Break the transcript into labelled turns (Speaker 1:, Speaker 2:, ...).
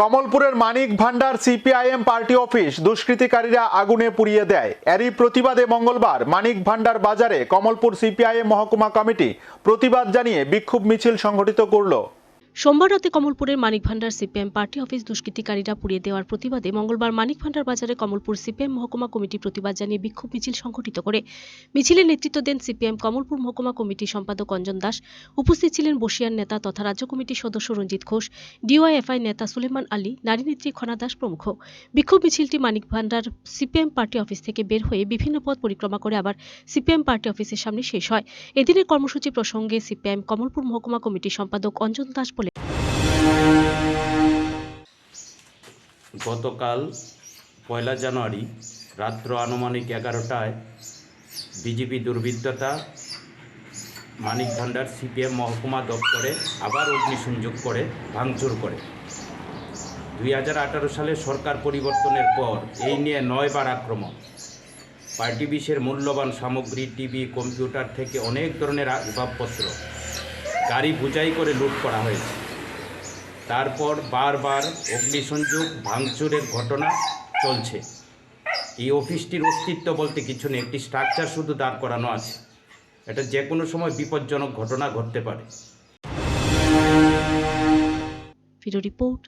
Speaker 1: কমলপুরের Manik Bhandar CPIM party office দুষ্কৃতিকারীরা আগুনে পুড়িয়ে দেয়। এরই প্রতিবাদে মঙ্গলবার মানিক ভান্ডার বাজারে কমলপুর সিপিআইএম মহকুমা কমিটি প্রতিবাদ জানিয়ে বিক্ষোভ মিছিল সংঘটিত করল।
Speaker 2: সোমবার রাতে কমলপুরের Manik Bhandar CPM party office দুষ্কৃতিকারীরা পুড়িয়ে দেওয়ার প্রতিবাদে মঙ্গলবার মানিক ভান্ডার বাজারে কমলপুর সিপিএম মহকুমা কমিটি প্রতিবাদ জানিয়ে বিক্ষোভ মিছিল সংঘটিত করে। মিছিলের নেতৃত্ব দেন সিপিএম কমলপুর মহকুমা কমিটির সম্পাদক অঞ্জন দাস। উপস্থিত ছিলেন বসিয়ার নেতা তথা রাজ্য কমিটির সদস্য রঞ্জিত ঘোষ, ডিওয়াইএফআই নেতা সুলেমান আলী, নারী নেত্রী খনা দাস প্রমুখ। বিক্ষোভ মিছিলটি Manik Bhandar CPM party office থেকে বের হয়ে বিভিন্ন পথ পরিক্রমা করে আবার সিপিএম পার্টি অফিসের সামনে শেষ হয়। এদিনের কর্মসূচি প্রসঙ্গে সিপিএম কমলপুর মহকুমা কমিটির সম্পাদক অঞ্জন দাস বলে
Speaker 3: গতকাল পয়লা জানুয়ারি রাত্র আনুমানিক এগারোটায় বিজেপি দুর্বৃত্ততা মানিক ভান্ডার, সিপিএম মহকুমা দপ্তরে আবার অগ্নিসংযোগ করে, ভাঙচুর করে। দুই হাজার আঠারো সালে সরকার পরিবর্তনের পর এই নিয়ে নয়বার আক্রমণ। পার্টি বিশের মূল্যবান সামগ্রী, টিভি, কম্পিউটার থেকে অনেক ধরনের আসবাবপত্র গাড়ি বোঝাই করে লুট করা হয়েছে। তারপর বারবার অগ্নিসংযোগ, ভাঙচুরের ঘটনা চলছে। এই অফিসটির অস্তিত্ব বলতে কিছু নেই, একটি স্ট্রাকচার শুধু দাঁড় করানো আছে। এটা যে কোনো সময় বিপজ্জনক ঘটনা ঘটতে পারে।
Speaker 2: রিপোর্ট